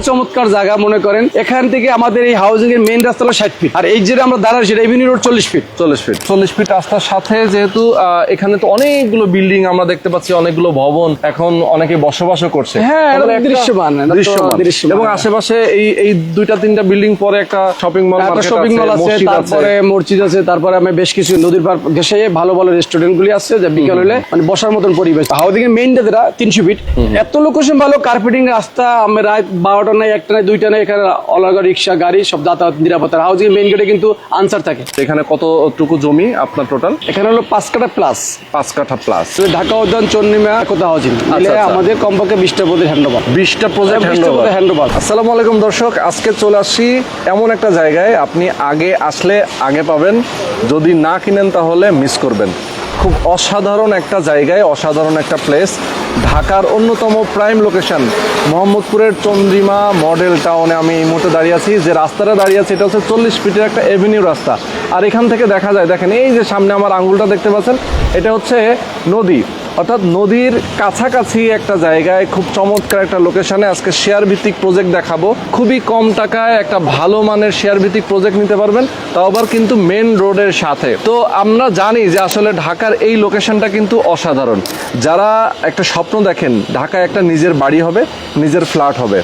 একটা চমৎকার জায়গা মনে করেন। এখান থেকে আমাদের এই হাউজিং এর মেইন রাস্তা হলো ষাট ফিট আর এই যে আমরা দাঁড়াই সেটা এভিনিউ রোড চল্লিশ ফিট চল্লিশ ফিট চল্লিশ ফিট রাস্তার সাথে যেহেতু এখানে তো অনেকগুলো বিল্ডিং আমরা দেখতে পাচ্ছি অনেকগুলো ভবন। এখন অনেকে বসবাসও করছে। হ্যাঁ, দৃশ্যমান, দৃশ্যমান। এবং আশেপাশে এই এই দুইটা তিনটা বিল্ডিং পরে একটা শপিং মল একটা শপিং মল আছে তারপরে মসজিদ আছে তারপরে আমি বেশ কিছু নদীর পার ঘেসে ভালো ভালো রেস্টুরেন্ট গুলি আছে যে বিকাল হলে মানে বসার মতন পরিবেশ। হাউদিং এর মেইন যেটা তিনশো ফিট এত লোকেশন ভালো কার্পেটিং রাস্তা আমি রাত বারোটা নাই একটা নাই দুইটা নাই এখানে অলগা রিক্সা গাড়ি সব যাতায়াত নিরাপত্তা। হাউজিং মেইন গেটে কিন্তু আনসার থাকে। এখানে কতটুকু জমি আপনার টোটাল এখানে হলো পাঁচ কাটা প্লাস পাঁচ কাঠা প্লাস ঢাকা উদ্যান চন্দ্রিমা কোথা হাউজিং। আচ্ছা। আমাদের কমপক্ষে বিশটা পদের হ্যান্ডওভার বিশটা প্রজেক্ট হ্যান্ডওভার আসসালামু আলাইকুম দর্শক আজকে চলে আসছি এমন একটা জায়গায়। আপনি আগে আসলে আগে পাবেন যদি না কিনেন তাহলে মিস করবেন। খুব অসাধারণ একটা জায়গায় অসাধারণ একটা প্লেস ঢাকার অন্যতম প্রাইম লোকেশন মোহাম্মদপুরের চন্দ্রিমা মডেল টাউনে আমি এই মুহূর্তে দাঁড়িয়ে আছি। যে রাস্তাটা দাঁড়িয়ে আছে, এটা হচ্ছে চল্লিশ ফিটের একটা এভিনিউ রাস্তা। আর এখান থেকে দেখা যায়, দেখেন, এই যে সামনে আমার আঙ্গুলটা দেখতে পাচ্ছেন, এটা হচ্ছে নদী। অর্থাৎ নদীর কাছাকাছি একটা জায়গায় খুব চমৎকার একটা লোকেশনে আজকে শেয়ার ভিত্তিক প্রজেক্ট দেখাবো। খুবই কম টাকায় একটা ভালো মানের শেয়ার ভিত্তিক প্রজেক্ট নিতে পারবেন, তাও আবার কিন্তু মেন রোডের সাথে। তো আমরা জানি যে আসলে ঢাকার এই লোকেশনটা কিন্তু অসাধারণ। যারা একটা স্বপ্ন দেখেন, ঢাকায় একটা নিজের বাড়ি হবে, নিজের ফ্ল্যাট হবে,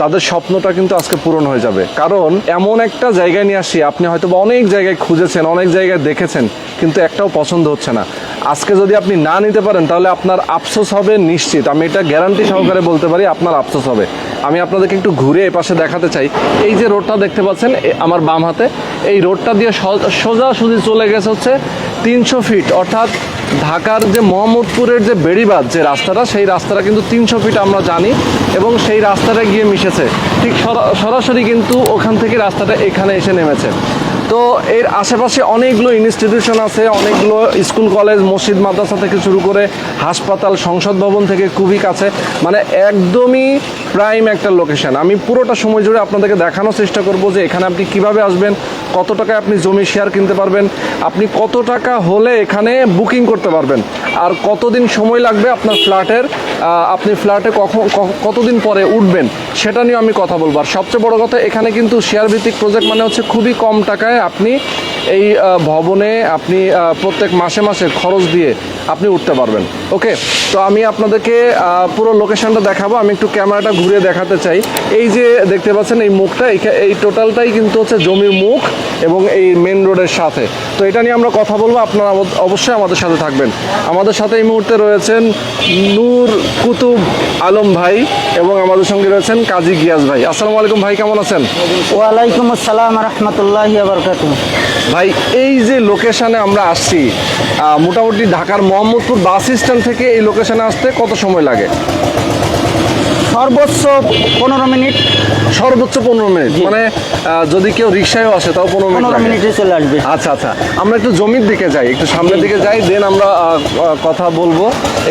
তাদের স্বপ্নটা কিন্তু আজকে পূরণ হয়ে যাবে। কারণ এমন একটা জায়গায় নিয়ে আসি, আপনি হয়তো অনেক জায়গায় খুঁজেছেন, অনেক জায়গায় দেখেছেন, কিন্তু একটাও পছন্দ হচ্ছে না। আজকে যদি আপনি না নিতে পারেন, তাহলে আপনার আফসোস হবে নিশ্চিত। আমি এটা গ্যারান্টি সহকারে বলতে পারি, আপনার আফসোস হবে। আমি আপনাদেরকে একটু ঘুরে এই পাশে দেখাতে চাই। এই যে রোডটা দেখতে পাচ্ছেন আমার বাম হাতে, এই রোডটা দিয়ে সোজাসুজি চলে গেছে হচ্ছে তিনশো ফিট। অর্থাৎ ঢাকার যে মোহাম্মদপুরের যে বেড়িবাঁধ যে রাস্তাটা, সেই রাস্তাটা কিন্তু তিনশো ফিট আমরা জানি এবং সেই রাস্তাটা গিয়ে মিশেছে। ঠিক সরা- সরাসরি কিন্তু ওখান থেকে রাস্তাটা এখানে এসে নেমেছে। তো এর আশেপাশে অনেকগুলো ইনস্টিটিউশন আছে, অনেকগুলো স্কুল কলেজ মসজিদ, মাদ্রাসা থেকে শুরু করে হাসপাতাল, সংসদ ভবন থেকে খুবই কাছে মানে একদমই প্রাইম একটা লোকেশন আমি পুরোটা সময় জুড়ে আপনাদেরকে দেখানোর চেষ্টা করব যে এখানে আপনি কীভাবে আসবেন, কত টাকায় আপনি জমি শেয়ার কিনতে পারবেন, আপনি কত টাকা হলে এখানে বুকিং করতে পারবেন, আর কতদিন সময় লাগবে আপনার ফ্ল্যাটের আপনি ফ্ল্যাটে কখন কতদিন পরে উঠবেন, সেটা নিয়ে আমি কথা বলব। আর সবচেয়ে বড় কথা, এখানে কিন্তু শেয়ার ভিত্তিক প্রজেক্ট মানে হচ্ছে খুবই কম টাকায় আপনি এই ভবনে আপনি প্রত্যেক মাসে মাসে খরচ দিয়ে আপনি উঠতে পারবেন। ওকে? তো আমি আপনাদেরকে পুরো লোকেশনটা দেখাবো। আমি একটু ক্যামেরাটা ঘুরে দেখাতে চাই। এই যে দেখতে পাচ্ছেন, এই মুখটা এই টোটালটাই কিন্তু হচ্ছে জমির মুখ এবং এই মেন রোডের সাথে। তো এটা নিয়ে আমরা কথা বলব। আপনারা অবশ্যই আমাদের সাথে থাকবেন। আমাদের সাথে এই মুহূর্তে রয়েছেন নূর কুতুব আলম ভাই এবং আমাদের সঙ্গে রয়েছেন কাজী গিয়াস ভাই। আসসালামু আলাইকুম ভাই, কেমন আছেন? ওয়ালাইকুম আসসালাম রহমতুল্লাহ ভাই, এই যে লোকেশনে আমরা আসছি মোটামুটি ঢাকার মোহাম্মদপুর বাস স্ট্যান্ড থেকে এই লোকেশনে আসতে কত সময় লাগে? সর্বোচ্চ পনেরো মিনিট। সর্বোচ্চ পনেরো মিনিট। মানে যদি কেউ রিক্সায়ও আসে তাও পনেরো মিনিট মিনিটে চলে আসবে। আচ্ছা আচ্ছা। আমরা একটু জমির দিকে যাই একটু সামনের দিকে যাই দেন আমরা কথা বলব।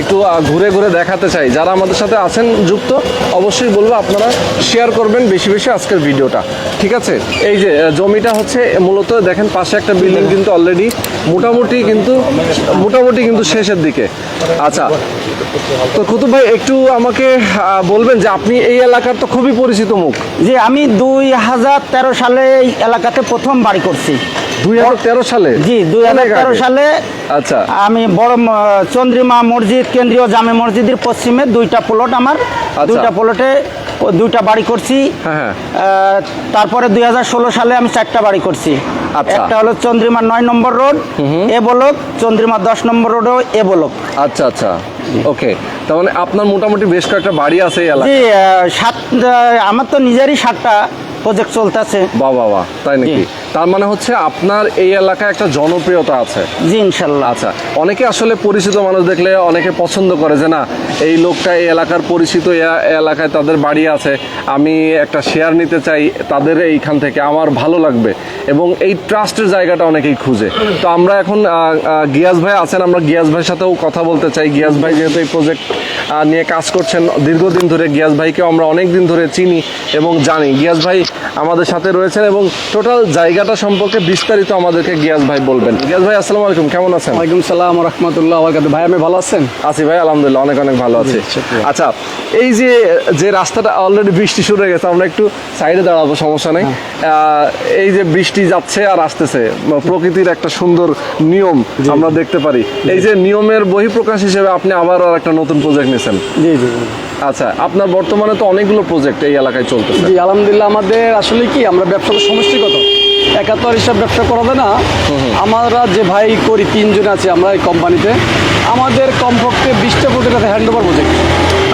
একটু ঘুরে ঘুরে দেখাতে চাই। যারা আমাদের সাথে আছেন যুক্ত অবশ্যই বলব আপনারা শেয়ার করবেন বেশি বেশি আজকের ভিডিওটা। ঠিক আছে? এই যে জমিটা হচ্ছে মূলত দেখেন পাশে একটা বিল্ডিং কিন্তু অলরেডি মোটামুটি কিন্তু মোটামুটি কিন্তু শেষের দিকে। আচ্ছা তো কুতুব ভাই একটু আমাকে বলবেন যে আপনি এই এলাকার তো খুবই পরিচিত মুখ। যে আমি দুই হাজার তেরো সালে এই এলাকাতে প্রথম বাড়ি করছি। দুই হাজার তেরো সালে? জি দুই সালে আচ্ছা। আমি বড় চন্দ্রিমা মসজিদ কেন্দ্রীয় জামে মসজিদের পশ্চিমে দুইটা প্লট আমার। দুইটা প্লটে দুইটা বাড়ি করছি। হ্যাঁ, হ্যাঁ। তারপরে দুই হাজার ষোলো সালে আমি চারটা বাড়ি করছি। আচ্ছা। একটা হলো চন্দ্রিমা নয় নম্বর রোড এ বলক চন্দ্রিমা দশ নম্বর রোডও এ বলক। আচ্ছা আচ্ছা। ওকে। তার মানে আপনার মোটামুটি বেশ কয়েকটা বাড়ি আছে এলাকায়। জি সাত আমার তো নিজেরই সাতটা প্রজেক্ট চলতেছে। বাহ বাহ বাহ। তাই নাকি? তার মানে হচ্ছে আপনার এই এলাকায় একটা জনপ্রিয়তা আছে। জি ইনশাল্লাহ। আচ্ছা। অনেকে আসলে পরিচিত মানুষ দেখলে অনেকে পছন্দ করে যে না এই লোকটা এই এলাকার পরিচিত এলাকায় তাদের বাড়ি আছে। আমি একটা শেয়ার নিতে চাই তাদের এইখান থেকে আমার ভালো লাগবে এবং এই ট্রাস্টের জায়গাটা অনেকেই খুঁজে। তো আমরা এখন গিয়াস ভাই আছেন আমরা গিয়াস ভাইয়ের সাথেও কথা বলতে চাই। গিয়াস ভাই যেহেতু এই প্রজেক্ট নিয়ে কাজ করছেন দীর্ঘদিন ধরে গিয়াস ভাইকেও আমরা অনেক দিন ধরে চিনি এবং জানি। গিয়াস ভাই আমাদের সাথে রয়েছেন এবং টোটাল জায়গাটা সম্পর্কে বিস্তারিত আমাদেরকে গিয়াস ভাই বলবেন। গিয়াস ভাই আসসালামু আলাইকুম। কেমন আছেন? ওয়ালাইকুম সালাম রহমতুল্লাহ ভাই আমি ভালো আছেন? আছি ভাই আলহামদুলিল্লাহ অনেক অনেক ভালো আছে। আচ্ছা এই যে যে রাস্তাটা অলরেডি বৃষ্টি শুরু হয়ে গেছে আমরা একটু সাইডে দাঁড়াবো সমস্যা নেই। এই যে বৃষ্টি যাচ্ছে আর আসতেছে প্রকৃতির একটা সুন্দর নিয়ম আমরা দেখতে পারি। এই যে নিয়মের বহিঃপ্রকাশ হিসেবে আপনি আবার আর একটা নতুন প্রজেক্ট নিয়েছেন। জি জি। আচ্ছা আপনার বর্তমানে তো অনেকগুলো প্রজেক্ট এই এলাকায় চলতেছে। জি আলহামদুলিল্লাহ আমাদের আসলে কি আমরা ব্যবসা তো একাত্তর হিসাব ব্যবসা করা যায় না। আমরা যে ভাই করি তিনজন আছে আমরা এই কোম্পানিতে। আমাদের কমপক্ষে বিশটা প্রজেক্ট আছে হ্যান্ড ওভার প্রজেক্ট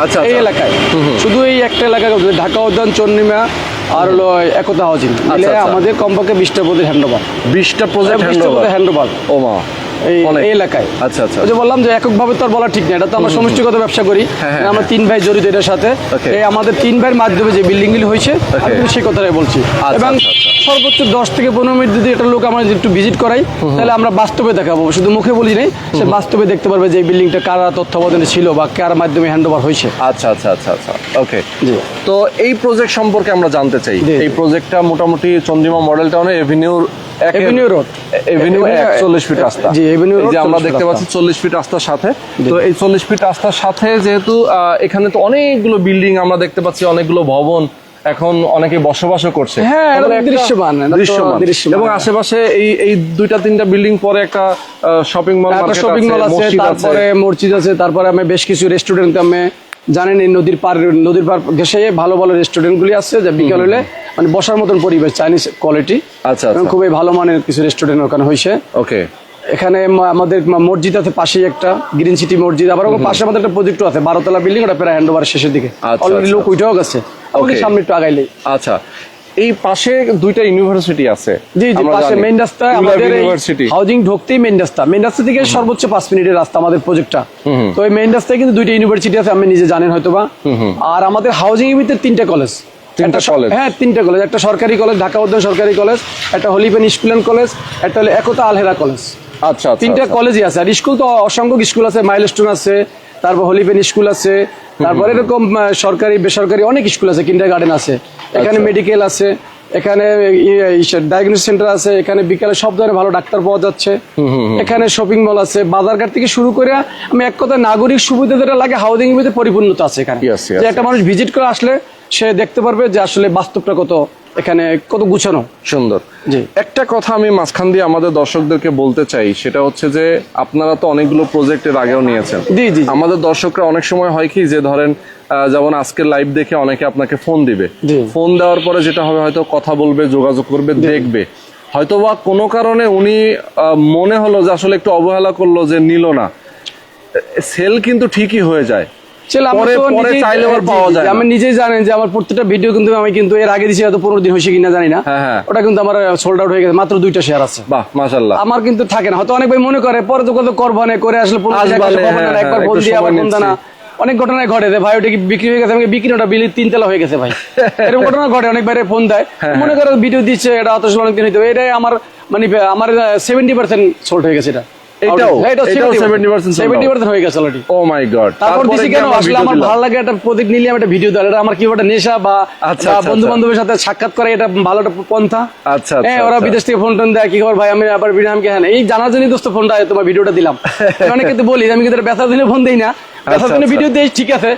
আচ্ছা। এই আচ্ছা। এলাকায় শুধু এই একটা এলাকায় ঢাকা উদ্যান চন্ডিমা আর হলো একতা হাউজিং মিলে আচ্ছা। আমাদের কমপক্ষে বিশটা প্রজেক্ট হ্যান্ড ওভার বিশটা প্রজেক্ট হ্যান্ড ওভার ও মা। এই এলাকায়। আচ্ছা আচ্ছা। যে বললাম যে এককভাবে তো আর বলা ঠিক না এটা তো আমরা সমষ্টিগত ব্যবসা করি আমরা তিন ভাই জড়িত এটার সাথে। এই আমাদের তিন ভাইয়ের মাধ্যমে যে বিল্ডিং গুলি হয়েছে সেই কথাটাই বলছি। এবং। সর্বোচ্চ দশ থেকে পনেরো মিনিট যদি একটা লোক আমরা একটু ভিজিট করাই তাহলে আমরা বাস্তবে দেখাবো। শুধু মুখে বলি নাই সে বাস্তবে দেখতে পারবে যে এই বিল্ডিংটা কারা তত্ত্বাবধানে ছিল বা কার মাধ্যমে হ্যান্ড ওভার হয়েছে। আচ্ছা আচ্ছা আচ্ছা আচ্ছা। ওকে। তো এই প্রজেক্ট সম্পর্কে আমরা জানতে চাই। এই প্রজেক্টটা মোটামুটি চন্দ্রিমা মডেল টাউনে এভিনিউর Avenue Road। এভিনিউ Avenue- চল্লিশ ফিট রাস্তা। জি, Road যে আমরা দেখতে পাচ্ছি চল্লিশ ফিট রাস্তার সাথে। তো এই চল্লিশ ফিট রাস্তার সাথে যেহেতু এখানে তো অনেকগুলো বিল্ডিং আমরা দেখতে পাচ্ছি অনেকগুলো ভবন এখন অনেকে বসবাসও করছে। হ্যাঁ, একটা দৃশ্যমান, দৃশ্যমান। এবং আশেপাশে এই এই দুইটা তিনটা বিল্ডিং পরে একটা শপিং মল শপিং মল আছে তারপরে মসজিদ আছে তারপরে আমি বেশ কিছু রেস্টুরেন্ট আমি জানেন এই নদীর পার নদীর পার ঘেসে ভালো ভালো রেস্টুরেন্টগুলি আছে যে বিকাল হলে মানে বসার মতন পরিবেশ চাইনিজ কোয়ালিটি আচ্ছা, আচ্ছা। খুবই ভালো মানের কিছু রেস্টুরেন্ট ওখানে হয়েছে ওকে। এখানে আমাদের মসজিদ আছে পাশেই একটা গ্রিন সিটি মসজিদ আবার পাশে আমাদের একটা প্রজেক্ট আছে বারোতলা বিল্ডিং ওটা প্রায় হ্যান্ড ওভার শেষের দিকে। আচ্ছা, অলরেডি আচ্ছা। লোক উঠেও গেছে। সামনে একটু আগাইলেই। আচ্ছা। এই পাশে দুইটা ইউনিভার্সিটি আছে। জি জি পাশে। মেইন রাস্তা আমাদের ইউনিভার্সিটি হাউজিং ঢুকতেই মেইন রাস্তা। মেইন রাস্তা থেকে সর্বোচ্চ পাঁচ মিনিটের রাস্তা আমাদের প্রজেক্টটা তো এই মেইন রাস্তায় কিন্তু দুইটা ইউনিভার্সিটি আছে আপনি নিজে জানেন হয়তো বা আর আমাদের হাউজিং এর ভিতরে তিনটা কলেজ তিনটা কলেজ? হ্যাঁ তিনটা কলেজ একটা সরকারি কলেজ ঢাকা উদ্যান সরকারি কলেজ একটা হলিপেন স্কুল অ্যান্ড কলেজ একটা হলো একতা আলহেরা কলেজ আচ্ছা আচ্ছা তিনটা আচ্ছা। কলেজই আছে। আর স্কুল তো অসংখ্য স্কুল আছে মাইলস্টোন আছে তারপর হলিপেন স্কুল আছে তারপর এরকম সরকারি বেসরকারি অনেক স্কুল আছে কিন্ডার গার্ডেন আছে এখানে আচ্ছা। মেডিকেল আছে এখানে ডায়াগনোস সেন্টার আছে এখানে বিকালে সব ধরনের ভালো ডাক্তার পাওয়া যাচ্ছে এখানে শপিং মল আছে বাজার বাজারঘাট থেকে শুরু করে আমি এক কথা নাগরিক সুবিধা যেটা লাগে হাউজিং পরিপূর্ণতা আছে এখানে। যে একটা মানুষ ভিজিট করে আসলে সে দেখতে পারবে যে আসলে বাস্তবটা কত এখানে কত গুছানো। সুন্দর। জি। একটা কথা আমি মাঝখান দিয়ে আমাদের দর্শকদেরকে বলতে চাই সেটা হচ্ছে যে আপনারা তো অনেকগুলো প্রজেক্টের আগেও নিয়েছেন। জি, জি। আমাদের দর্শকরা অনেক সময় হয় কি যে ধরেন যেমন আজকের লাইভ দেখে অনেকে আপনাকে ফোন দিবে। ফোন দেওয়ার পরে যেটা হবে হয়তো কথা বলবে যোগাযোগ করবে দেখবে। হয়তোবা কোনো কারণে উনি মনে হলো যে আসলে একটু অবহেলা করল যে নিল না। সেল কিন্তু ঠিকই হয়ে যায়। আমি নিজেই- জানেন যে আমার প্রত্যেকটা ভিডিও কিন্তু আমি কিন্তু এর আগে দিছি হয়তো পনেরো দিন হয়েছে কিনা জানি না। ওটা কিন্তু আমার সোল্ড আউট হয়ে গেছে মাত্র দুইটা শেয়ার আছে। বাহ আমার কিন্তু থাকে না। হয়তো অনেক ভাই মনে করে পরে তো কত করব করে আসলে একবার হ্যাঁ, হ্যাঁ, ফোন দিয়ে আবার ফোন দেয় অনেক ঘটনায় ঘটে ভাই ওটা বিক্রি হয়ে গেছে? আমাকে বিক্রি ওটা বিলি তিনতলা হয়ে গেছে ভাই। এরকম ঘটনা ঘটে অনেক বাইরে ফোন দেয়। হ্যাঁ, মনে করে ভিডিও দিচ্ছে এটা অত অনেক দিন হইতে এটাই আমার মানে আমার সেভেন্টি পার্সেন্ট সোল্ড হয়ে গেছে এটা। এটাও? এটাও এটাও 70% sold out? সেভেন্টি পার্সেন্ট হয়ে গেছে অলরেডি ও মাই গড তারপর দিছি কেন আসলে? আমার ভালো লাগে একটা প্রতীক নিলে আমি একটা ভিডিও দেওয়া এটা আমার কি একটা নেশা বা আচ্ছা, আচ্ছা, বন্ধু বান্ধবের সাথে সাক্ষাৎ করে এটা ভালো একটা পন্থা? আচ্ছা, আচ্ছা, হ্যাঁ ওরা আচ্ছা। বিদেশ থেকে ফোন টোন দেয় কি খবর ভাই? আমি আবার ভিডিও আমি হ্যাঁ এই জানার জন্যই দোস্ত ফোনটা তোমার ভিডিওটা দিলাম। অনেকে তো বলি আমি কিন্তু ব্যথার ফোন দেই না। ব্যথার দিনে আচ্ছা। ভিডিও দিই ঠিক আছে।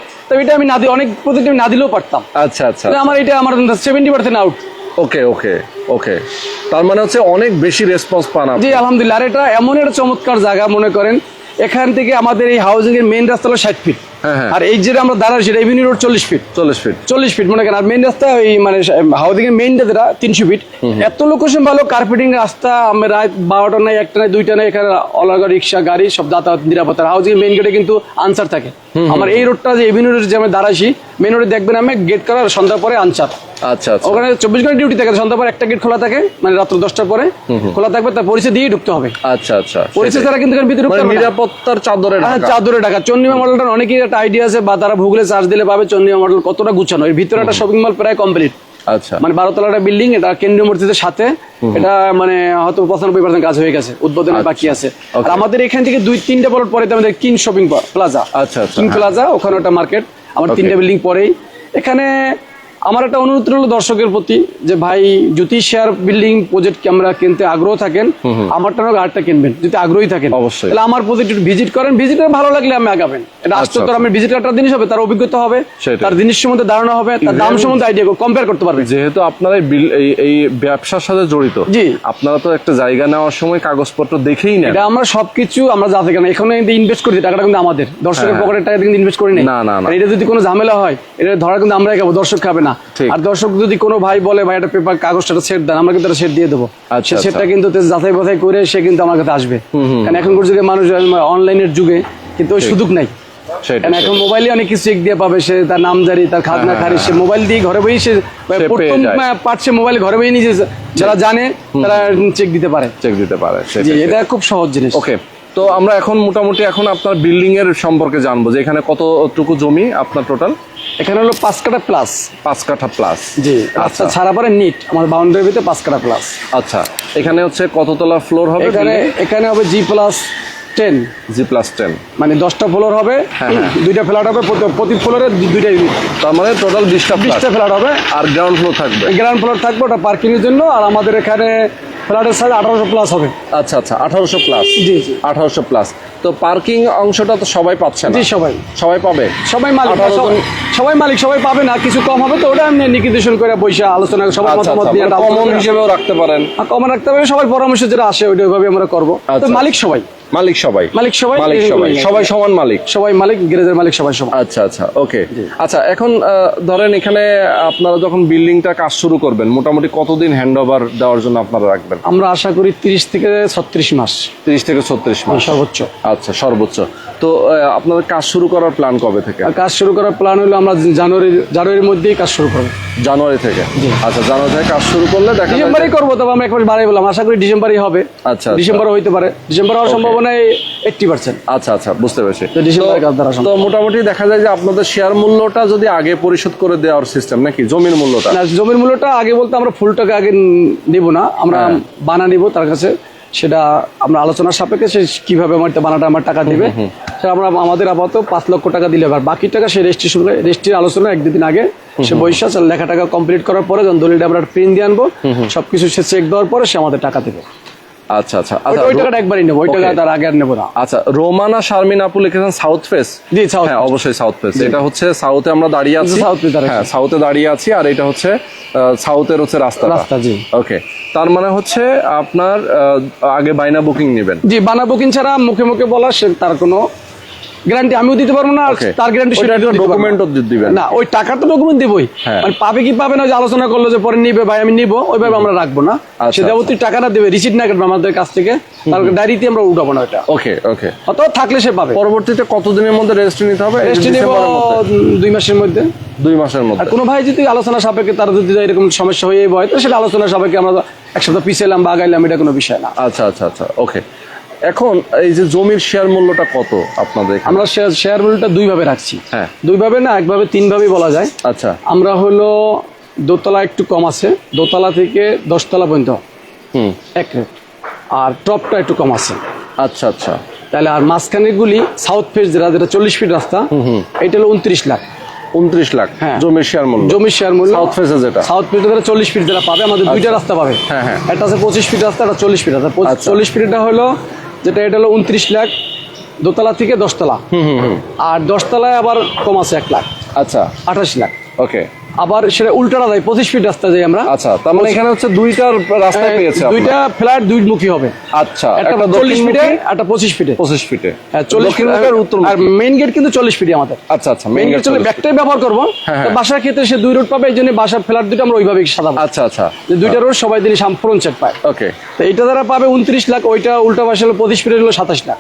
এটা আমি না দিই অনেক আমি না দিলেও পারতাম। আচ্ছা আচ্ছা আমার এটা আমার seventy percent out okay okay okay তার মানে হচ্ছে অনেক বেশি রেসপন্স পান জি, আলহামদুলিল্লাহ। আর এটা এমন একটা চমৎকার জায়গা মনে করেন, এখান থেকে আমাদের এই হাউজিং এর মেইন রাস্তা হলো ষাট ফিট। আর এই যেটা আমরা দাঁড়াই সেটা এভিনিউ রোড চল্লিশ ফিট চল্লিশ ফিট চল্লিশ ফিট মনে করেন। আর মেইন রাস্তা ওই মানে হাউজিং এর মেইনটা যেটা তিনশো ফিট এত লোকেশন ভালো কার্পেটিং রাস্তা আমি রাত বারোটা নাই একটা নাই দুইটা নাই এখানে অলাগা রিক্সা গাড়ি সব যাতায়াত নিরাপত্তা। হাউজিং মেইন গেটে কিন্তু আনসার থাকে। আমার এই রোডটা যে এভিনিউ রোড যে আমি দাঁড়াইছি মেইন রোডে দেখবেন আমি গেট করার সন্ধ্যার পরে আনসার। আচ্ছা আচ্ছা। ওখানে চব্বিশ ঘণ্টা ডিউটি থাকে সন্ধ্যার পরে একটা গেট খোলা থাকে মানে রাত্র দশটার পরে খোলা থাকবে তার পরিচয় দিয়ে ঢুকতে হবে। আচ্ছা আচ্ছা পরিচয় ছাড়া কিন্তু ভিতরে মানে। নিরাপত্তার চাদরে হ্যাঁ চাদরে ঢাকা। চন্ডিমা মডেলটা অনেকেই একটা আইডিয়া আছে বা তারা ভুগলে চার্জ দিলে পাবে চন্দ্রিয়া মডেল কতটা গুছানো। এর ভিতরে একটা শপিং মল প্রায় কমপ্লিট আচ্ছা। মানে বিল্ডিং এটা কেন্দ্রীয় মসজিদের সাথে। এটা মানে হয়তো পঁচানব্বই পার্সেন্ট কাজ হয়ে গেছে উদ্বোধনের আচ্ছা। বাকি আছে। আর আমাদের এখান থেকে দুই তিনটা প্লট পরে আমাদের কিং শপিং প্লাজা আচ্ছা, আচ্ছা, কিং। প্লাজা ওখানে একটা মার্কেট আমার তিনটা বিল্ডিং পরেই। এখানে আমার একটা অনুরোধ রইল দর্শকের প্রতি যে ভাই যদি শেয়ার বিল্ডিং প্রজেক্ট আমরা কিনতে আগ্রহ থাকেন আমারটা হোক আরেকটা কিনবেন যদি আগ্রহী থাকেন। অবশ্যই। তাহলে আমার প্রজেক্ট ভিজিট করেন ভিজিটে ভালো লাগলে আমি আগাবেন। এটা আসতে তো আমি ভিজিট একটা জিনিস হবে তার অভিজ্ঞতা হবে তার জিনিস সম্বন্ধে ধারণা হবে তার দাম সম্বন্ধে আইডিয়া কম্পেয়ার করতে পারবে যেহেতু আপনারা এই এই ব্যবসার সাথে জড়িত জি। আপনারা তো একটা জায়গা নেওয়ার সময় কাগজপত্র দেখেই না এটা আমরা সবকিছু আমরা যা থেকে না এখানে কিন্তু ইনভেস্ট করি টাকাটা কিন্তু আমাদের। দর্শকের হ্যাঁ। পকেটের টাকা কিন্তু ইনভেস্ট করি না, না, না। এটা যদি কোনো ঝামেলা হয় এটা ধরা কিন্তু আমরাই খাব দর্শক খাবে না। ঠিক। আর দর্শক যদি কোনো ভাই বলে ভাই একটা পেপার কাগজটা সেট দেন আমরা কিন্তু সেট দিয়ে দেবো। আচ্ছা, সে সেটটা আচ্ছা। কিন্তু যাচাই বাছাই করে সে কিন্তু আমার কাছে আসবে। কারণ এখনকার যুগে মানুষ অনলাইনের যুগে কিন্তু ওই সুযোগ নাই। এখন মোবাইলে অনেক কিছু চেক দিয়ে পাবে সে তার নাম জারি তার খাজনা খারিজ সে মোবাইল দিয়ে ঘরে বসে সে প্রথম মোবাইল ঘরে বসে নিজে যারা জানে তারা চেক দিতে পারে। চেক দিতে পারে এটা খুব সহজ জিনিস। ওকে তো আমরা এখন মোটামুটি এখন আপনার বিল্ডিং এর সম্পর্কে জানব যে এখানে কতটুকু জমি আপনার টোটাল এখানে হলো পাঁচ কাটা প্লাস পাঁচ কাঠা প্লাস জি আচ্ছা। ছাড়া পরে নিট আমার বাউন্ডারির ভিতরে পাঁচ কাটা প্লাস আচ্ছা এখানে হচ্ছে কততলা ফ্লোর হবে এখানে এখানে হবে G plus ten G plus ten মানে দশটা ফ্লোর হবে হ্যাঁ, হ্যাঁ। দুইটা ফ্ল্যাট হবে প্রতি- ফ্লোরে দুইটা ইউনিট তার মানে টোটাল বিশটা বিশটা ফ্ল্যাট হবে। আর গ্রাউন্ড ফ্লোর থাকবে? গ্রাউন্ড ফ্লোর থাকবে ওটা পার্কিং এর জন্য। আর আমাদের এখানে ফ্ল্যাটের সাইজ আঠারোশো প্লাস হবে। আচ্ছা আচ্ছা আঠারোশো প্লাস জি, জি। আঠারোশো প্লাস তো পার্কিং অংশটা তো সবাই পাচ্ছে না। জি সবাই। সবাই পাবে? সবাই মালিক সবাই- মালিক সবাই পাবে না কিছু কম হবে তো ওটা আমি নির্দেশন করে বৈশা আলোচনা সবার আচ্ছা মতামত দিয়ে কমন হিসেবেও রাখতে পারেন। কমন রাখতে পারেন সবাই পরামর্শ যেটা আসে ওইটা ওইভাবে আমরা করব। তো আচ্ছা। মালিক সবাই। মালিক সবাই। মালিক সবাই, মালিক সবাই। সবাই সমান মালিক। সবাই মালিক গ্যারেজের মালিক সবাই সবাই আচ্ছা আচ্ছা ওকে। আচ্ছা এখন ধরেন এখানে আপনারা যখন বিল্ডিংটা কাজ শুরু করবেন মোটামুটি কতদিন হ্যান্ড ওভার দেওয়ার জন্য আপনারা রাখবেন? আমরা আশা করি তিরিশ থেকে ছত্রিশ মাস। তিরিশ থেকে ছত্রিশ মাস। সর্বোচ্চ। আচ্ছা সর্বোচ্চ। তো আপনাদের কাজ শুরু করার প্ল্যান কবে থেকে? আর কাজ শুরু করার প্ল্যান হলো আমরা জানুয়ারি জানুয়ারির মধ্যেই কাজ শুরু করব। জানুয়ারি থেকে? আচ্ছা জানুয়ারি থেকে কাজ শুরু করলে দেখা ডিসেম্বরেই করব তবে আমরা একবার বাড়াই বললাম। আশা করি ডিসেম্বরই হবে। আচ্ছা, ডিসেম্বর হইতে পারে। ডিসেম্বর হওয়ার সম্ভাবনা এইটটি পার্সেন্ট আচ্ছা আচ্ছা বুঝতে পেরেছি। তো ডিসেম্বরে তো- কাজ ধরা সম্ভব। তো মোটামুটি দেখা যায় যে আপনাদের শেয়ার মূল্যটা যদি আগে পরিশোধ করে দেওয়ার সিস্টেম নাকি? জমির মূল্যটা? জমির মূল্যটা আগে বলতে আমরা ফুল টাকা আগে নিব না। আমরা হ্যাঁ। বানা নিব তার কাছে। সেটা আমরা আলোচনার সাপেক্ষে সে কীভাবে আমার বানাটা আমার টাকা দিবে। সেটা আমরা আমাদের আপাতত পাঁচ লক্ষ টাকা দিলে এবার বাকি টাকা সে রেজিস্ট্রেশন রেজিস্ট্রির আলোচনা এক দুদিন আগে সে বৈশা লেখা টাকা কমপ্লিট করার পরে যখন দলিলটা আমরা প্রিন্ট দিয়ে আনব সবকিছু সে চেক দেওয়ার পরে সে আমাদের টাকা দেবে। আচ্ছা আচ্ছা। ওই- আচ্ছা টাকাটা একবারই নেব ওই টাকা তার আগে আর নেব না। আচ্ছা রোমানা শারমিন আপু লিখেছেন সাউথ ফেস? জি, সাউথ হ্যাঁ অবশ্যই সাউথ ফেস। এটা হচ্ছে সাউথে আমরা দাঁড়িয়ে আছি। সাউথ হ্যাঁ সাউথে দাঁড়িয়ে আছি আর এটা হচ্ছে সাউথের হচ্ছে রাস্তা রাস্তা, জি। ওকে। তার মানে হচ্ছে আপনার আগে বাইনা বুকিং নেবেন। জি বাইনা বুকিং ছাড়া মুখে মুখে বলা সে তার কোনো গ্যারান্টি আমিও দিতে পারব না তার গ্যারান্টি একটা ডকুমেন্টও দিবেন। না ওই টাকার তো ডকুমেন্ট দিবই। হ্যাঁ। মানে পাবে কি পাবে না যে আলোচনা করল যে পরে নিবে ভাই আমি নিবো ওইভাবে আমরা রাখব না। আচ্ছা, সে যাবতীয় টাকাটা দেবে রিসিট না কাটবে আমাদের কাছ থেকে তার ডায়েরিতে আমরা উঠাবো না ওটা ওকে ওকে অত থাকলে সে পাবে। পরবর্তীতে কতদিনের মধ্যে রেজিস্ট্রি নিতে হবে? রেস্টে নেব? দুই মাসের মধ্যে। দুই মাসের মধ্যে। কোনো ভাই যদি আলোচনা সাপেক্ষে তার যদি এরকম সমস্যা হয়ে হয় তো সেটা আলোচনা সাপেক্ষে আমরা এক সপ্তাহ পিছাইলাম বা আগাইলাম এটা কোনো বিষয় না। আচ্ছা আচ্ছা আচ্ছা। ওকে এখন এই যে জমির শেয়ার মূল্যটা কত আপনাদের আমরা শেয়ার শেয়ার মূল্যটা দুই ভাবে রাখছি। হ্যাঁ। দুই ভাবে না একভাবে তিন ভাবেই বলা যায়। আচ্ছা। আমরা হলো দোতলা একটু কম আছে দোতলা থেকে দশতলা পর্যন্ত। হুম। এক রেট আর টপটা একটু কম আছে। আচ্ছা আচ্ছা। তাহলে আর মাঝখানের গুলি সাউথ ফেস যেটা যেটা চল্লিশ ফিট রাস্তা এটা হলো উনত্রিশ লাখ। উনত্রিশ লাখ হ্যাঁ। জমির শেয়ার মূল্য। জমির শেয়ার মূল্য। সাউথ ফেসে যেটা। সাউথ ফেস যেটা চল্লিশ ফিট যেটা পাবে আমাদের দুইটা রাস্তা পাবে। হ্যাঁ, হ্যাঁ। একটা আছে পঁচিশ ফিট রাস্তা একটা চল্লিশ ফিট রাস্তা। আচ্ছা। চল্লিশ ফিটটা হলো যেটা এটা হলো উনত্রিশ লাখ দোতলা থেকে দশতলা। আর দশতলায় আবার কম আছে এক লাখ। আচ্ছা। আঠাশ লাখ। ওকে আবার সেটা উল্টাটা যায় পঁচিশ ফিট রাস্তা যাই আমরা। আচ্ছা তার মানে এখানে হচ্ছে দুইটার রাস্তায় পেয়েছে দুইটা ফ্ল্যাট দুই মুখী হবে। আচ্ছা একটা চল্লিশ ফিটে একটা পঁচিশ ফিটে পঁচিশ ফিটে হ্যাঁ চল্লিশ ফিট আর উত্তর আর মেইন গেট কিন্তু চল্লিশ ফিটে আমাদের। আচ্ছা আচ্ছা মেইন গেট চলে ব্যাগটাই ব্যবহার করব। হ্যাঁ, হ্যাঁ। বাসার ক্ষেত্রে সে দুই রোড পাবে এই জন্য বাসার ফ্ল্যাট দুটো আমরা ওইভাবে সাজাবো। আচ্ছা আচ্ছা। যে দুইটা রোড সবাই দিন সাম্পূর্ণ চেক পায়। ওকে তো এইটা যারা পাবে উনত্রিশ লাখ ওইটা উল্টা পাশে হলো পঁচিশ ফিটের হলো সাতাশ লাখ।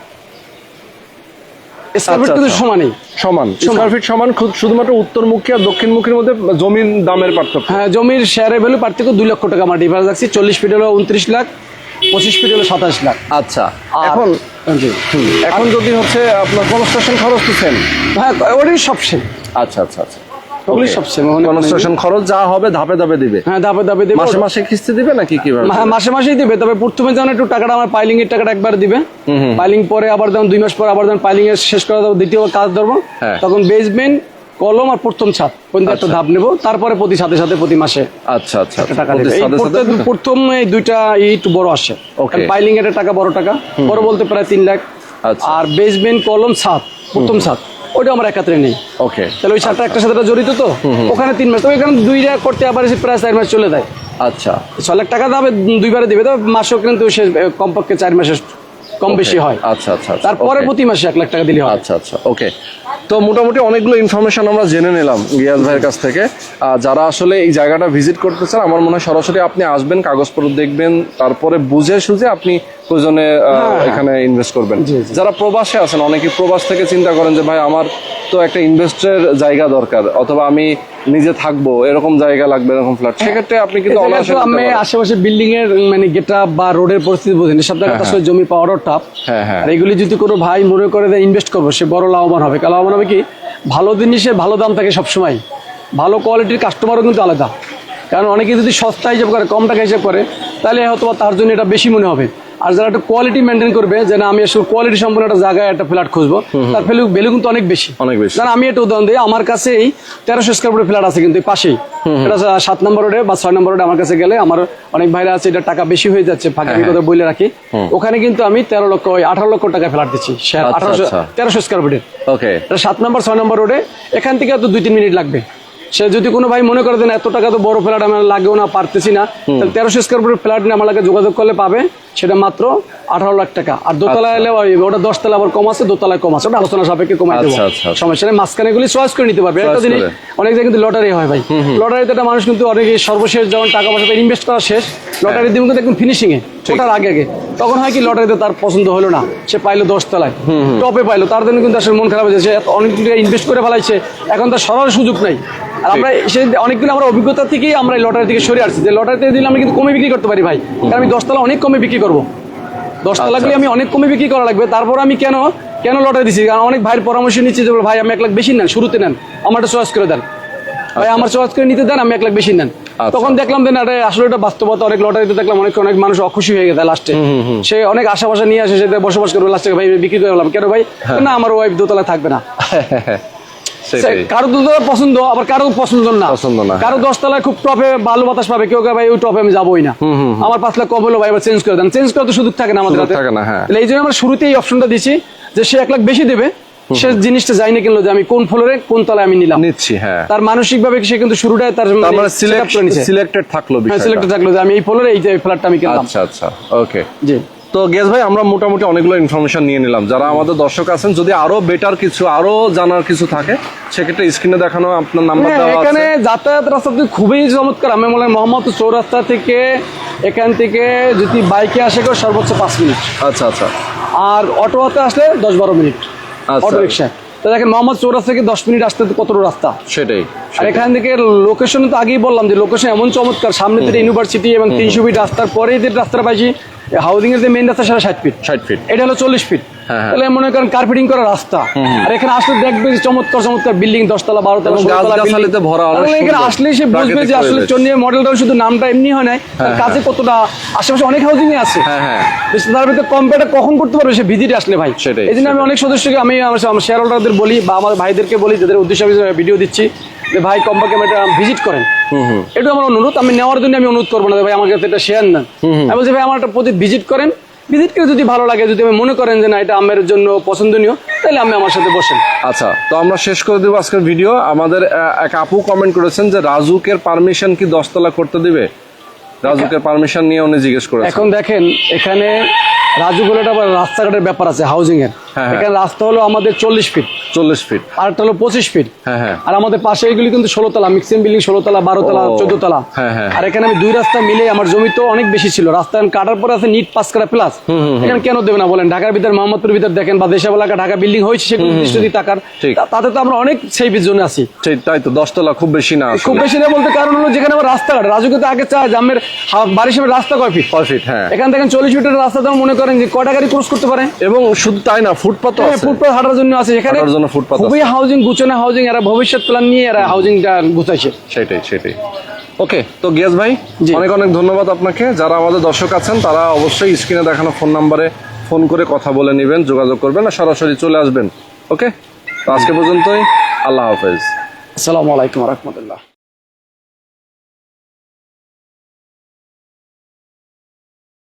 স্কোয়ার আচ্ছা, কিন্তু আচ্ছা। সমানই। সমান স্কোয়ার ফিট সমান শুধুমাত্র উত্তরমুখী আর দক্ষিণমুখীর মধ্যে জমির দামের পার্থক্য। হ্যাঁ জমির শেয়ারের ভ্যালু পার্থক্য দুই লক্ষ টাকা। আমরা ডিফারেন্স রাখছি চল্লিশ ফিট হলো উনত্রিশ লাখ পঁচিশ ফিট হলো সাতাশ লাখ। আচ্ছা এখন? জি। এখন যদি হচ্ছে আপনার কনস্ট্রাকশন খরচ তো সেম হ্যাঁ ওটাই সব সেম আচ্ছা আচ্ছা আচ্ছা। ওগুলি সব সেম কনস্ট্রাকশন খরচ যা হবে ধাপে ধাপে দিবে। হ্যাঁ দাবে দাবে দেবে। মাসে মাসে কিস্তি দিবে নাকি কীভাবে? মাসে মাসেই দিবে তবে প্রথমে যেমন একটু টাকাটা আমার পাইলিং এর টাকাটা একবার দিবে পাইলিং পরে আবার যেমন দুই মাস পরে আবার পাইলিং এর শেষ করা দেবো দ্বিতীয় কাজ ধরবো হ্যাঁ। তখন বেসমেন্ট কলম আর প্রথম ছাদ পর্যন্ত একটা ধাপ নেব তারপরে প্রতি সাথে সাথে প্রতি মাসে আচ্ছা আচ্ছা টাকা প্রত্যেক- একটা- প্রথম এই দুইটা একটু বড় আসে. পাইলিং এর টাকা বড় টাকা বড় বলতে প্রায় তিন লাখ। আচ্ছা। আর বেসমেন্ট কলম ছাদ প্রথম ছাদ। ওইটা আমার একাত্রে নেই। ওকে তাহলে ওই ছাদটা একটা সাথে জড়িত তো? ওখানে তিন মাস তো এখানে দুইটা করতে আবার এসে প্রায় চার মাস চলে যায়। আচ্ছা। ছ লাখ টাকা দামে দুইবারে দিবে তো মাসে কিন্তু সে কমপক্ষে চার মাসে কম বেশি হয়। আচ্ছা আচ্ছা আচ্ছা, তারপরে প্রতি মাসে এক লাখ টাকা দিলে হয়। আচ্ছা আচ্ছা। ওকে তো মোটামুটি অনেকগুলো ইনফরমেশন আমরা জেনে নিলাম গিয়াস ভাইয়ের কাছ থেকে। যারা আসলে এই জায়গাটা ভিজিট করতে চান আমার মনে হয় সরাসরি আপনি আসবেন কাগজপত্র দেখবেন তারপরে বুঝে সুঝে আপনি প্রয়োজনে এখানে ইনভেস্ট করবেন। হ্যাঁ। যারা প্রবাসে আছেন অনেকে প্রবাস থেকে চিন্তা করেন যে ভাই আমার তো একটা ইনভেস্টের জায়গা দরকার অথবা আমি নিজে থাকব এরকম জায়গা লাগবে এরকম ফ্ল্যাট সেক্ষেত্রে আপনি কিন্তু আমি আশেপাশে বিল্ডিং এর মানে গেট বা রোডের পরিস্থিতি বুঝেন সব জায়গায় আসলে জমি পাওয়ারও টাপ হ্যাঁ, হ্যাঁ। এগুলি যদি কোনো ভাই মনে করে ইনভেস্ট করব সে বড় লাভবান হবে। কারণ লাভবান হবে কি ভালো জিনিসের ভালো দাম থাকে সবসময়। ভালো কোয়ালিটির কাস্টমারও কিন্তু আলাদা। কারণ অনেকে যদি সস্তা হিসাব করে, কম টাকা হিসেব করে, তাহলে হয়তো তার জন্য এটা বেশি মনে হবে। আর যারা একটা কোয়ালিটি মেনটেন করবে যে না আমি আসলে কোয়ালিটি সম্পূর্ণ একটা জায়গায় একটা ফ্ল্যাট খুঁজবো তার ভ্যালু ভ্যালু কিন্তু অনেক বেশি। অনেক বেশি। কারণ আমি একটা উদাহরণ দিই আমার কাছে এই তেরোশো স্কোয়ার ফুটের ফ্ল্যাট আছে কিন্তু এই পাশেই। এটা সাত নম্বর রোডে বা ছয় নম্বর রোডে আমার কাছে গেলে আমার অনেক ভাইরা আছে এটা টাকা বেশি হয়ে যাচ্ছে ফাঁকা কথা বলে রাখি। ওখানে কিন্তু আমি তেরো লক্ষ ওই আঠারো লক্ষ টাকা ফ্ল্যাট দিচ্ছি আচ্ছা, আঠারোশো আচ্ছা। তেরোশো স্কোয়ার ফুটের ওকে সাত নম্বর ছয় নম্বর রোডে এখান থেকে তো দুই তিন মিনিট লাগবে। সে যদি কোনো ভাই মনে করে দেন এত টাকা তো বড় ফ্ল্যাট আমার লাগেও না পারতেছি না তাহলে তেরোশো স্কোয়ার ফুটের ফ্ল্যাট নিয়ে আমার লাগে যোগাযোগ করলে পাবে সেটা মাত্র আঠারো লাখ টাকা। আর দোতলায় এলে ওই ওটা দশতলা আবার কম আছে দোতলায় কম আছে। ওটা আলোচনা সাপেক্ষে কমাই দেবো। আচ্ছা, আচ্ছা, আচ্ছা। সমস্যা নেই মাঝখানে গুলি চয়েস করে নিতে পারবে। একটা জিনিস অনেক জায়গায় কিন্তু লটারি হয় ভাই। লটারিতে একটা মানুষ কিন্তু অনেকে সর্বশেষ যখন টাকা পয়সা ইনভেস্ট করা শেষ লটারি দিবে কিন্তু একদম ফিনিশিং এ। ওটার আগে আগে। তখন হয় কি লটারিতে তার পছন্দ হলো না। সে পাইলো দশ তলায় টপে পাইলো। তার জন্য কিন্তু আসলে মন খারাপ হয়েছে সে অনেক ইনভেস্ট করে ফেলাইছে। এখন তার সরার সুযোগ নাই। আর আমরা সেই অনেকগুলো আমরা অভিজ্ঞতা থেকেই আমরা লটারি থেকে সরে আসছি। যে লটারিতে দিলে আমি কিন্তু কমে বিক্রি করতে পারি ভাই। কারণ আমি দশতলা অনেক কমে বিক্রি করব। দশতলা গুলি আমি অনেক কমে বিক্রি করা লাগবে। তারপর আমি কেন কেন লটারি দিচ্ছি কারণ অনেক ভাইয়ের পরামর্শ নিচ্ছি যে ভাই আমি এক লাখ বেশি নেন শুরুতে নেন। আমারটা চয়েস করে দেন। ভাই আমার চয়েস করে নিতে দেন আমি এক লাখ বেশি নেন। আচ্ছা। তখন দেখলাম যে না আসলে এটা বাস্তবতা। অনেক লটারিতে দেখলাম অনেক অনেক মানুষ অখুশি হয়ে গেছে লাস্টে সে অনেক আশা নিয়ে আসে সেটা বসবাস করবে লাস্টে ভাই বিক্রি করে ফেলাম। কেন ভাই? হ্যাঁ। না আমার ওয়াইফ দোতলায় থাকবে না। কারও দোতলা পছন্দ আবার কারও পছন্দ না। পছন্দ না। কারও দশতলায় খুব টপে ভালো বাতাস পাবে কেউ ভাই ওই টপে আমি যাবোই না। আমার পাঁচ লাখ কম হলো ভাই এবার চেঞ্জ করে দেন। চেঞ্জ করে তো সুযোগ থাকে না আমাদের থাকে না, হ্যাঁ। এই জন্য আমরা শুরুতেই এই অপশনটা দিছি যে সে এক লাখ বেশি দেবে সে জিনিসটা যাই না কিনলো যে আমি কোন ফ্লোরে কোন তলায় আমি নিলাম। নিচ্ছি হ্যাঁ। তার মানসিক ভাবে সে কিন্তু শুরুটাই তার তার মানে করে নিছে। সিলেক্টেড থাকল হ্যাঁ থাকল যে আমি এই ফ্লোরে এই যে ফ্ল্যাটটা আমি কিনলাম। আচ্ছা আচ্ছা ওকে জি। তো গেস ভাই আমরা মোটামুটি অনেকগুলো ইনফরমেশন নিয়ে নিলাম। যারা আমাদের দর্শক আছেন যদি আরও বেটার কিছু আরও জানার কিছু থাকে সেক্ষেত্রে স্ক্রিনে দেখানো আপনার নাম্বার হ্যাঁ, দেওয়া এখানে যাতায়াত রাস্তা তো খুবই চমৎকার। আমি মনে হয় মোহাম্মদ চৌরাস্তা থেকে এখান থেকে যদি বাইকে আসে কেউ সর্বোচ্চ পাঁচ মিনিট আচ্ছা আচ্ছা। আর অটোতে আসলে দশ বারো মিনিট আচ্ছা। অটো রিক্সা তো দেখেন মোহাম্মদ চৌরাস্তা থেকে দশ মিনিট আসতে কতটা রাস্তা? সেটাই আর এখান থেকে লোকেশন তো আগেই বললাম যে লোকেশন এমন চমৎকার। সামনে থেকে ইউনিভার্সিটি এবং তিনশো ফিট রাস্তার পরেই যে রাস্তাটা পাইছি হাউজিং এর যে মেইন রাস্তা সেটা ষাট ফিট ষাট ফিট এটা হলো চল্লিশ ফিট হ্যাঁ, হ্যাঁ। তাহলে মনে করেন কার্পেটিং করা রাস্তা। আর এখানে আসলে দেখবে যে চমৎকার চমৎকার বিল্ডিং দশতলা বারোতলা। ভরা, এখানে আসলে সে বুঝবে যে আসলে। চন্ডিয়া মডেলটা শুধু নামটা এমনি হয় নাই তার কাজে কতটা আশেপাশে অনেক হাউজিং আছে। হ্যাঁ হ্যাঁ। তার ভিতরে কম্পেয়ারটা কখন করতে পারবে সে ভিজিট আসলে ভাই। সেটাই, এই জন্য আমি অনেক সদস্যকে আমি আমার শেয়ার হোল্ডারদের বলি বা আমার ভাইদেরকে বলি যাদের উদ্দেশ্যে আমি ভিডিও দিচ্ছি। যে ভাই কম্পাকে এটা ভিজিট করেন। এটা আমার অনুরোধ আমি নেওয়ার জন্য আমি অনুরোধ করব না ভাই আমার কাছে এটা শেয়ার নেন। আমি বলছি ভাই আমার একটা প্রতি ভিজিট করেন। ভিজিট করে যদি ভালো লাগে যদি আমি মনে করেন যে না এটা আমার জন্য পছন্দনীয় তাহলে আমি আমার সাথে বসেন। আচ্ছা তো আমরা শেষ করে দেবো আজকের ভিডিও আমাদের এক আপু কমেন্ট করেছেন যে রাজুকের পারমিশন কি দশতলা করতে দিবে? রাজুকের পারমিশন নিয়ে উনি জিজ্ঞেস করেছেন। এখন দেখেন এখানে রাজু বলে একটা আবার রাস্তাঘাটের ব্যাপার আছে হাউজিং এর। এখানে রাস্তা হলো আমাদের চল্লিশ ফিট চল্লিশ ফিট আর একটা হলো পঁচিশ ফিট হ্যাঁ হ্যাঁ। আর আমাদের পাশে এগুলি কিন্তু ষোলো তলা মিক্সিং বিল্ডিং ষোলো তলা বারো তলা চোদ্দ তলা। হ্যাঁ, হ্যাঁ। আর এখানে আমি দুই রাস্তা মিলে আমার জমি তো অনেক বেশি ছিল। রাস্তা কাটার পরে আছে নিট পাস করা প্লাস এখানে কেন দেবে না বলেন? ঢাকার ভিতর মোহাম্মদপুর ভিতর দেখেন বা দেশে এলাকা ঢাকা বিল্ডিং হয়েছে সেগুলো যদি টাকার তাতে তো আমরা অনেক সেফ জোনে আছি। তাই তো দশ দশতলা খুব বেশি না খুব বেশি না বলতে কারণ হলো যেখানে আমার রাস্তাঘাট রাজুকে তো আগে চায় যে আমার বাড়ির সামনে রাস্তা কয় ফিট ছয় ফিট হ্যাঁ। এখান থেকে চল্লিশ ফিটের রাস্তা তো মনে করেন যে কয়টা গাড়ি ক্রস করতে পারে? এবং শুধু তাই না ফুটপাত হ্যাঁ, ফুটপাথ হাঁটার জন্য আছে। এখানে হাঁটার জন্য ফুটপাথ খুবই হাউজিং গুছানো হাউজিং এরা ভবিষ্যৎ প্ল্যান নিয়ে এরা হাউজিংটা গুছাইছে। সেটাই সেটাই। ওকে তো গিয়াস ভাই। অনেক অনেক ধন্যবাদ আপনাকে। যারা আমাদের দর্শক আছেন তারা অবশ্যই স্ক্রিনে দেখানো ফোন নাম্বারে ফোন করে কথা বলে নেবেন যোগাযোগ করবেন আর সরাসরি চলে আসবেন। ওকে তো আজকে পর্যন্তই আল্লাহ হাফেজ। আসসালামু আলাইকুম রহমতুল্লাহ।